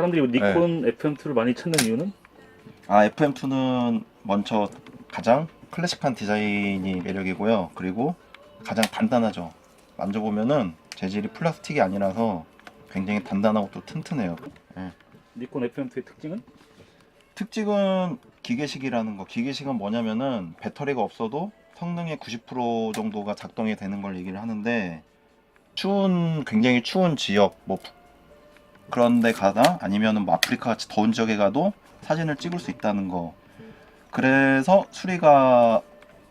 사람들이 니콘 FM2를 많이 찾는 이유는? 아 FM2는 먼저 가장 클래식한 디자인이 매력이고요. 그리고 가장 단단하죠. 만져보면은 재질이 플라스틱이 아니라서 굉장히 단단하고 또 튼튼해요. 예. 니콘 FM2의 특징은? 특징은 기계식이라는 거. 기계식은 뭐냐면은 배터리가 없어도 성능의 90% 정도가 작동이 되는 걸 얘기를 하는데 추운 굉장히 추운 지역 뭐 북- 그런 데 가다 아니면은 뭐 아프리카 같이 더운 지역에 가도 사진을 찍을 수 있다는 거. 그래서 수리가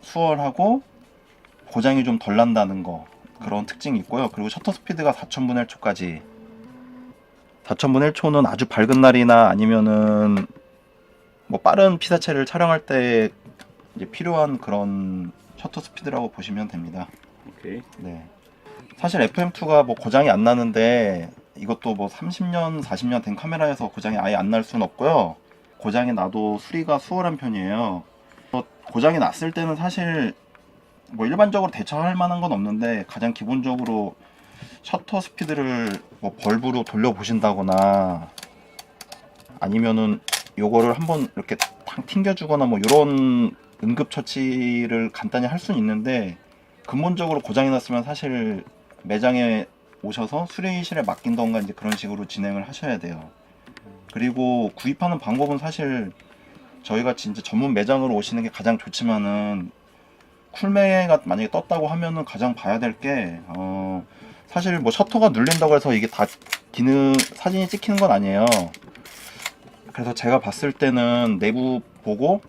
수월하고 고장이 좀 덜 난다는 거. 그런 특징이 있고요. 그리고 셔터 스피드가 4,000분의 1초까지 4,000분의 1초는 아주 밝은 날이나 아니면은 뭐 빠른 피사체를 촬영할 때 이제 필요한 그런 셔터 스피드라고 보시면 됩니다. 오케이. 네. 사실 FM2가 뭐 고장이 안 나는데 이것도 뭐 30년, 40년 된 카메라에서 고장이 아예 안 날 수는 없고요. 고장이 나도 수리가 수월한 편이에요. 어, 고장이 났을 때는 사실 뭐 일반적으로 대처할 만한 건 없는데 가장 기본적으로 셔터 스피드를 뭐 벌브로 돌려 보신다거나 아니면은 요거를 한번 이렇게 탕 튕겨주거나 뭐 이런 응급 처치를 간단히 할 수는 있는데 근본적으로 고장이 났으면 사실 매장에 오셔서 수리실에 맡긴던가 이제 그런 식으로 진행을 하셔야 돼요. 그리고 구입하는 방법은 사실 저희가 진짜 전문 매장으로 오시는 게 가장 좋지만은 쿨매가 만약에 떴다고 하면은 가장 봐야 될게 어, 사실 뭐 셔터가 눌린다고 해서 이게 다 기능 사진이 찍히는 건 아니에요. 그래서 제가 봤을 때는 내부 보고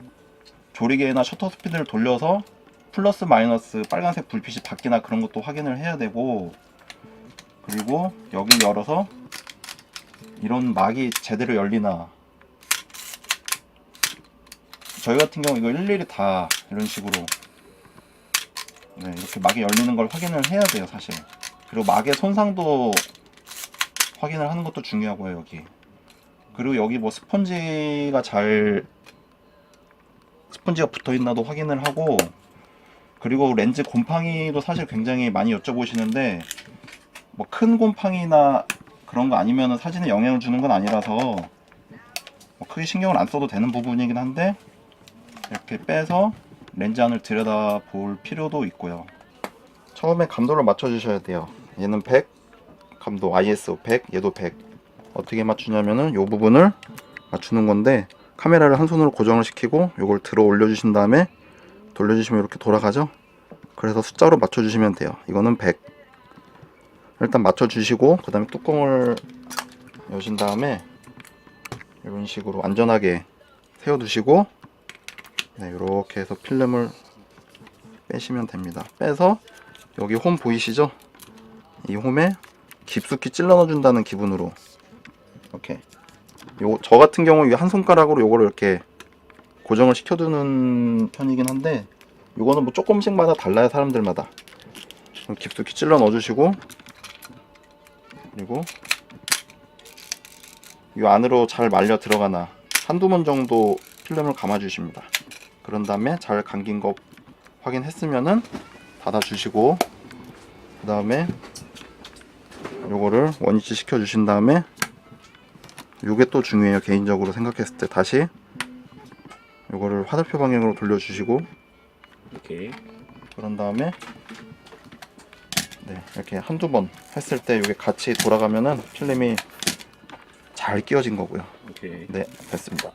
조리개나 셔터 스피드를 돌려서 플러스 마이너스 빨간색 불빛이 바뀌나 그런 것도 확인을 해야 되고 그리고 여기 열어서 이런 막이 제대로 열리나. 저희 같은 경우 이거 일일이 다 이런 식으로. 네, 이렇게 막이 열리는 걸 확인을 해야 돼요 사실. 그리고 막의 손상도 확인을 하는 것도 중요하고요 여기. 그리고 여기 뭐 스펀지가 잘 스펀지가 붙어 있나도 확인을 하고 그리고 렌즈 곰팡이도 사실 굉장히 많이 여쭤보시는데 뭐 큰 곰팡이나 그런 거 아니면 사진에 영향을 주는 건 아니라서 뭐 크게 신경을 안 써도 되는 부분이긴 한데 이렇게 빼서 렌즈 안을 들여다 볼 필요도 있고요. 처음에 감도를 맞춰 주셔야 돼요. 얘는 100, 감도 ISO 100, 얘도 100. 어떻게 맞추냐면은 이 부분을 맞추는 건데 카메라를 한 손으로 고정을 시키고 이걸 들어 올려 주신 다음에 돌려주시면 이렇게 돌아가죠 그래서 숫자로 맞춰 주시면 돼요 이거는 100 일단 맞춰주시고 그 다음에 뚜껑을 여신 다음에 이런 식으로 안전하게 세워 두시고 네, 이렇게 해서 필름을 빼시면 됩니다. 빼서 여기 홈 보이시죠? 이 홈에 깊숙이 찔러 넣어 준다는 기분으로 이렇게 요, 저 같은 경우 이한 손가락으로 요거를 이렇게 고정을 시켜두는 편이긴 한데 요거는 뭐 조금씩마다 달라요 사람들마다. 좀 깊숙이 찔러 넣어주시고 그리고 이 안으로 잘 말려 들어가나 한두 번 정도 필름을 감아 주십니다 그런 다음에 잘 감긴 거 확인했으면은 닫아 주시고 그 다음에 요거를 원위치 시켜 주신 다음에 요게 또 중요해요 개인적으로 생각했을 때 다시 요거를 화살표 방향으로 돌려 주시고 오케이. 그런 다음에 네 이렇게 한두 번 했을 때 이게 같이 돌아가면은 필름이 잘 끼워진 거고요 오케이. 네 됐습니다